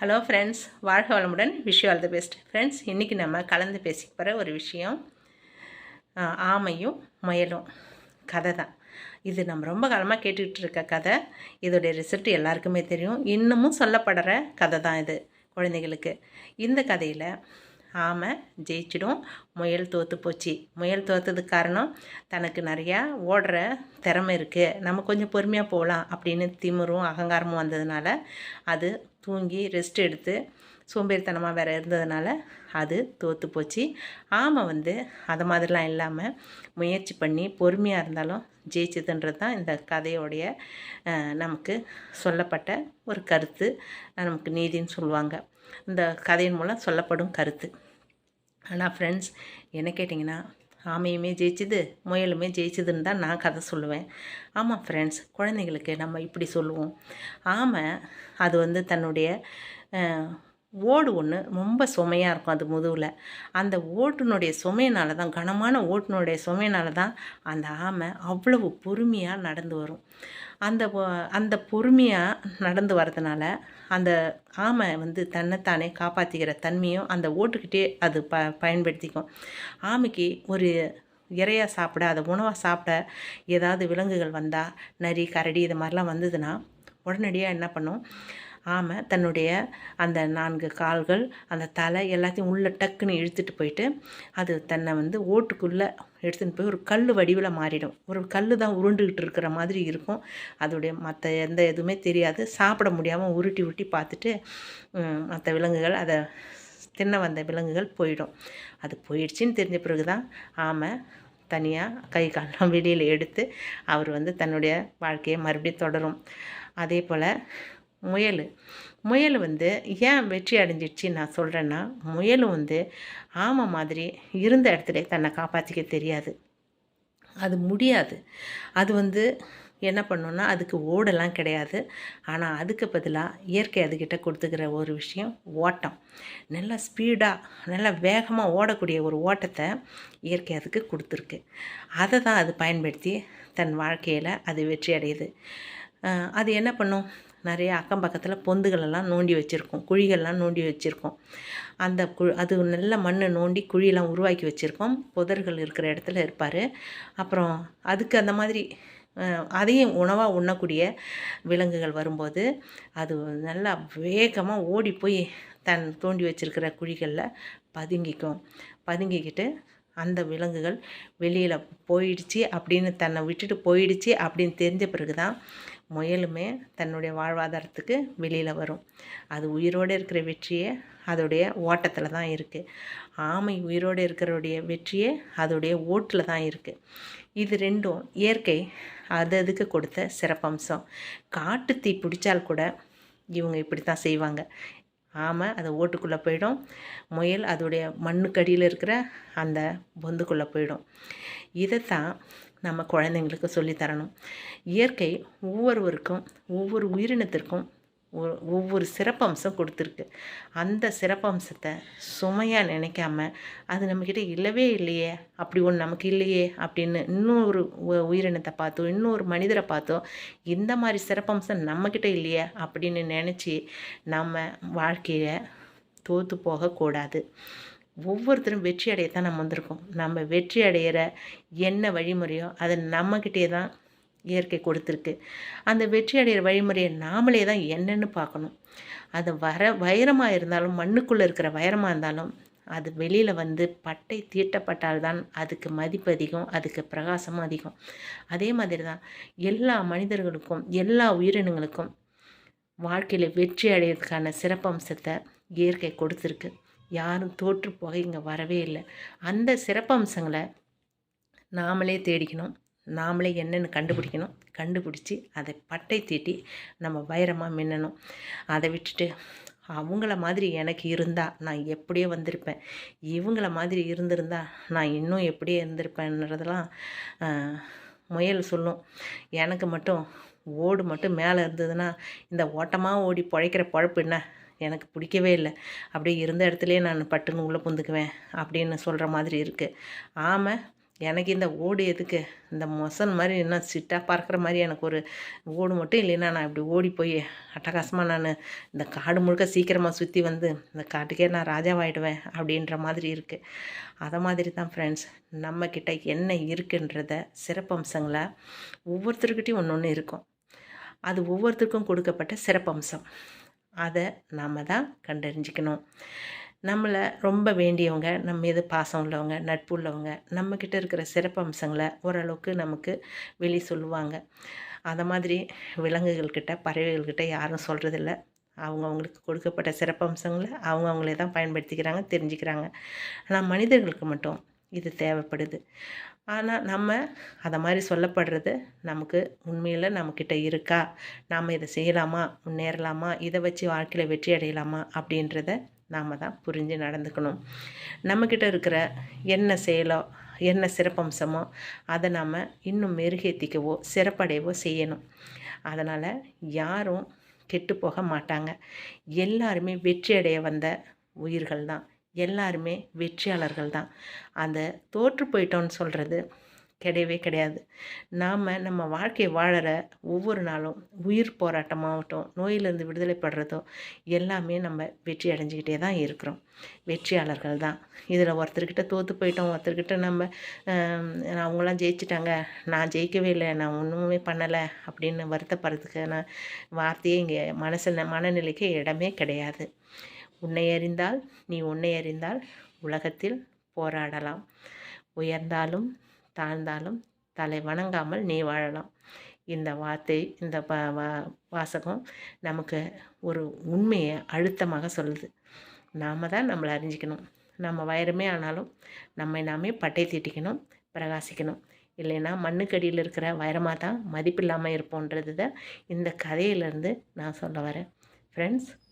Hello friends வாழ்க வளமுடன். Wish all the best friends இன்றைக்கி நம்ம கலந்து பேசிக்க போகிற ஒரு விஷயம் ஆமையும் முயலும். கதை தான். இது நம்ம ரொம்ப காலமாக கேட்டுக்கிட்டு இருக்க கதை. இதோடைய ரிசல்ட் எல்லாருக்குமே தெரியும். இன்னமும் சொல்லப்படுற கதை தான் இது குழந்தைகளுக்கு. இந்த கதையில் ஆமை ஜெயிச்சிடும். முயல் தோற்று போச்சு. முயல் தோற்றதுக்கு காரணம் தனக்கு நிறையா ஓடுற திறமை இருக்குது நம்ம கொஞ்சம் பொறுமையாக போகலாம் அப்படின்னு திமிரும் அகங்காரமும் வந்ததுனால அது தூங்கி ரெஸ்ட் எடுத்து சோம்பேறித்தனமாக வேறு இருந்ததுனால அது தோற்று போச்சு. ஆமை வந்து அதை மாதிரிலாம் இல்லாமல் முயற்சி பண்ணி பொறுமையாக இருந்தாலும் ஜெயிச்சதுன்றது தான் இந்த கதையோடைய நமக்கு சொல்லப்பட்ட ஒரு கருத்து. நமக்கு நீதின்னு சொல்லுவாங்க. இந்த கதையின் மூலம் சொல்லப்படும் கருத்து. ஆனால் ஃப்ரெண்ட்ஸ் என்ன கேட்டிங்கன்னா ஆமையுமே ஜெயிச்சுது முயலுமே ஜெயிச்சுதுன்னு தான் நான் கதை சொல்லுவேன். ஆமாம் ஃப்ரெண்ட்ஸ் குழந்தைங்களுக்கு நம்ம இப்படி சொல்லுவோம். ஆமை அது வந்து தன்னுடைய ஓடு ஒன்று ரொம்ப சுமையாக இருக்கும் அது முதுவில். அந்த ஓட்டுனுடைய சுமையினால தான் கனமான ஓட்டுனுடைய சுமையினால தான் அந்த ஆமை அவ்வளவு பொறுமையாக நடந்து வரும். அந்த அந்த பொறுமையாக நடந்து வரதுனால அந்த ஆமை வந்து தன்னைத்தானே காப்பாற்றிக்கிற தன்மையும் அந்த ஓட்டுக்கிட்டே அது ப பயன்படுத்திக்கும். ஆமைக்கு ஒரு இறையாக சாப்பிட அதை உணவாக சாப்பிட ஏதாவது விலங்குகள் வந்தால் நரி கரடி இது மாதிரிலாம் வந்ததுன்னா உடனடியாக என்ன பண்ணும்? ஆமை தன்னுடைய அந்த நான்கு கால்கள் அந்த தலை எல்லாத்தையும் உள்ளே டக்குன்னு இழுத்துட்டு போயிட்டு அது தன்னை வந்து ஓட்டுக்குள்ளே எடுத்துன்னு போய் ஒரு கல் வடிவில் மாறிடும். ஒரு கல் தான் உருண்டுக்கிட்டு இருக்கிற மாதிரி இருக்கும். அதோடைய மற்ற எந்த எதுவுமே தெரியாது. சாப்பிட முடியாமல் உருட்டி உருட்டி பார்த்துட்டு மற்ற விலங்குகள் அதை தின்ன வந்த விலங்குகள் போயிடும். அது போயிடுச்சின்னு தெரிஞ்ச பிறகு தான் ஆமை தனியாக கை காலெல்லாம் வெளியில் எடுத்து அவர் வந்து தன்னுடைய வாழ்க்கையை மறுபடியும் தொடரும். அதே போல் முயல். முயல் வந்து ஏன் வெற்றி அடைஞ்சிடுச்சு நான் சொல்கிறேன்னா முயல் வந்து ஆமை மாதிரி இருந்த இடத்துல தன்னை காப்பாற்றிக்க தெரியாது. அது முடியாது. அது வந்து என்ன பண்ணுன்னா அதுக்கு ஓடெல்லாம் கிடையாது. ஆனால் அதுக்கு பதிலாக இயற்கை அதுக்கிட்ட கொடுத்துக்கிற ஒரு விஷயம் ஓட்டம். நல்லா ஸ்பீடாக நல்லா வேகமாக ஓடக்கூடிய ஒரு ஓட்டத்தை இயற்கை அதுக்கு கொடுத்துருக்கு. அதை தான் அது பயன்படுத்தி தன் வாழ்க்கையில் அது வெற்றி அடையுது. அது என்ன பண்ணும்? நிறைய அக்கம் பக்கத்தில் பொந்துகளெல்லாம் நோண்டி வச்சுருக்கோம். குழிகள்லாம் நோண்டி வச்சுருக்கோம். அந்த கு அது நல்ல மண்ணை நோண்டி குழியெல்லாம் உருவாக்கி வச்சுருக்கோம். புதர்கள் இருக்கிற இடத்துல இருப்பார். அப்புறம் அதுக்கு அந்த மாதிரி அதையும் உணவாக உண்ணக்கூடிய விலங்குகள் வரும்போது அது நல்லா வேகமாக ஓடி போய் தன் தோண்டி வச்சுருக்கிற குழிகளில் பதுங்கிக்கும். பதுங்கிக்கிட்டு அந்த விலங்குகள் வெளியில் போயிடுச்சு அப்படின்னு தன்னை விட்டுட்டு போயிடுச்சு அப்படின்னு தெரிஞ்ச பிறகு தான் முயலுமே தன்னுடைய வாழ்வாதாரத்துக்கு வெளியில் வரும். அது உயிரோடு இருக்கிற வெற்றியே அதோடைய ஓட்டத்தில் தான் இருக்குது ஆமை உயிரோடு இருக்கிறோடைய வெற்றியே அதோடைய ஓட்டில் தான் இருக்குது இது ரெண்டும் இயற்கை அது அதுக்கு கொடுத்த சிறப்பம்சம். காட்டு தீ பிடிச்சால் கூட இவங்க இப்படி தான் செய்வாங்க. ஆமை அது ஓட்டுக்குள்ளே போயிடும். முயல் அதோடைய மண்ணுக்கடியில் இருக்கிற அந்த பொந்துக்குள்ளே போயிடும். இதைத்தான் நம்ம குழந்தைங்களுக்கு சொல்லித் தரணும். இயற்கை ஒவ்வொருவருக்கும் ஒவ்வொரு உயிரினத்திற்கும் ஒவ்வொரு சிறப்பம்சம் கொடுத்துருக்கு. அந்த சிறப்பம்சத்தை சுமையாக நினைக்காம அது நம்மக்கிட்ட இல்லவே இல்லையே அப்படி ஒன்று நமக்கு இல்லையே அப்படின்னு இன்னொரு உ- உயிரினத்தை பார்த்தோ இன்னொரு மனிதரை பார்த்தோ இந்த மாதிரி சிறப்பம்சம் நம்மக்கிட்ட இல்லையே அப்படின்னு நினச்சி நம்ம வாழ்க்கையை தோற்று போகக்கூடாது ஒவ்வொருத்தரும் வெற்றி அடையத்தான் நம்ம வந்திருக்கோம். நம்ம வெற்றி அடையிற என்ன வழிமுறையோ அது நம்மக்கிட்டே தான் இயற்கை கொடுத்துருக்கு. அந்த வெற்றி அடைகிற வழிமுறையை நாமளே தான் என்னென்னு பார்க்கணும். அது வர வைரமாக இருந்தாலும் மண்ணுக்குள்ளே இருக்கிற வைரமாக இருந்தாலும் அது வெளியில் வந்து பட்டை தீட்டப்பட்டால்தான் அதுக்கு மதிப்பு அதிகம் அதுக்கு பிரகாசமும் அதிகம். அதே மாதிரி தான் எல்லா மனிதர்களுக்கும் எல்லா உயிரினங்களுக்கும் வாழ்க்கையில் வெற்றி அடையிறதுக்கான சிறப்பம்சத்தை இயற்கை கொடுத்துருக்கு. யாரும் தோற்று போக இங்கே வரவே இல்லை. அந்த சிறப்பம்சங்களை நாமளே தேடிக்கணும். நாமளே என்னென்னு கண்டுபிடிக்கணும். கண்டுபிடிச்சி அதை பட்டை தீட்டி நம்ம வைரமாக மின்னணும். அதை விட்டுட்டு அவங்கள மாதிரி எனக்கு இருந்தால் நான் எப்படியோ வந்திருப்பேன். இவங்கள மாதிரி இருந்திருந்தா நான் இன்னும் எப்படியே இருந்திருப்பேன்றதெல்லாம் முயல் சொல்லும். எனக்கு மட்டும் ஓடு மட்டும் மேலே இருந்ததுன்னா இந்த ஓட்டமாக ஓடி பிழைக்கிற பழப்பு என்ன? எனக்கு பிடிக்கவே இல்லை. அப்படியே இருந்த இடத்துலையே நான் பட்டுன்னு உள்ளே புந்துக்குவேன் அப்படின்னு சொல்கிற மாதிரி இருக்குது ஆமாம் எனக்கு இந்த ஓடு எதுக்கு? இந்த மொசன் மாதிரி இன்னும் சிட்டாக பறக்கிற மாதிரி எனக்கு ஒரு ஓடு மட்டும் இல்லைன்னா நான் இப்படி ஓடி போய் அட்டகாசமாக நான் இந்த காடு முழுக்க சீக்கிரமாக சுற்றி வந்து இந்த காட்டுக்கே நான் ராஜாவாயிடுவேன் அப்படின்ற மாதிரி இருக்குது அதை மாதிரி தான் ஃப்ரெண்ட்ஸ் நம்மக்கிட்ட என்ன இருக்குன்றத சிறப்பம்சங்களை ஒவ்வொருத்தருக்கிட்டையும் ஒன்று ஒன்று இருக்கும். அது ஒவ்வொருத்தருக்கும் கொடுக்கப்பட்ட சிறப்பம்சம். அதை நாம் தான் கண்டறிஞ்சிக்கணும். நம்மளை ரொம்ப வேண்டியவங்க நம்ம மீது பாசம் உள்ளவங்க நட்பு உள்ளவங்க நம்மக்கிட்ட இருக்கிற சிறப்பு அம்சங்களை ஓரளவுக்கு நமக்கு வெளி சொல்லுவாங்க. அதை மாதிரி விலங்குகள்கிட்ட பறவைகள்கிட்ட யாரும் சொல்கிறதில்ல அவங்கவுங்களுக்கு கொடுக்கப்பட்ட சிறப்பம்சங்களை அவங்கவுங்களே தான் பயன்படுத்திக்கிறாங்க தெரிஞ்சுக்கிறாங்க. ஆனால் மனிதர்களுக்கு மட்டும் இது தேவைப்படுது. ஆனால் நம்ம அதை மாதிரி சொல்லப்படுறது நமக்கு உண்மையில் நம்மக்கிட்ட இருக்கா? நாம் இதை செய்யலாமா? முன்னேறலாமா? இதை வச்சு வாழ்க்கையில் வெற்றி அடையலாமா? அப்படின்றத நாம் தான் புரிஞ்சு நடந்துக்கணும். நம்மக்கிட்ட இருக்கிற என்ன செயலோ என்ன சிறப்பம்சமோ அதை நாம் இன்னும் மெருகேற்றிக்கவோ சிறப்படையவோ செய்யணும். அதனால் யாரும் கெட்டு போக மாட்டாங்க. எல்லாருமே வெற்றி அடைய வந்த உயிர்கள் தான். எல்லாருமே வெற்றியாளர்கள் தான். அந்த தோற்று போயிட்டோன்னு சொல்கிறது கிடையவே கிடையாது. நாம் நம்ம வாழ்க்கையை வாழற ஒவ்வொரு நாளும் உயிர் போராட்டமாகட்டும் நோயிலிருந்து விடுதலை படுறதோ எல்லாமே நம்ம வெற்றி அடைஞ்சிக்கிட்டே தான் இருக்கிறோம். வெற்றியாளர்கள் தான். இதில் ஒருத்தர்கிட்ட தோற்று போயிட்டோம் ஒருத்தர்கிட்ட நம்ம அவங்களாம் ஜெயிச்சிட்டாங்க. நான் ஜெயிக்கவே இல்லை. நான் ஒன்றுமே பண்ணலை. அப்படின்னு வருத்தப்படுறதுக்கான வார்த்தையே இங்கே மனசில் மனநிலைக்கு இடமே கிடையாது. உன்னை அறிந்தால் நீ உன்னை அறிந்தால் உலகத்தில் போராடலாம். உயர்ந்தாலும் தாழ்ந்தாலும் தலை வணங்காமல் நீ வாழலாம். இந்த வார்த்தை இந்த ப வாசகம் நமக்கு ஒரு உண்மையை அழுத்தமாக சொல்லுது. நாம் தான் நம்மளை அறிஞ்சிக்கணும். நம்ம வயரமே ஆனாலும் நம்மை நாமே பட்டை தீட்டிக்கணும் பிரகாசிக்கணும். இல்லைன்னா மண்ணுக்கடியில் இருக்கிற வைரமாக தான் மதிப்பில்லாமல் இருப்போன்றது தான் இந்த கதையிலேருந்து நான் சொல்ல வரேன். ஃப்ரெண்ட்ஸ்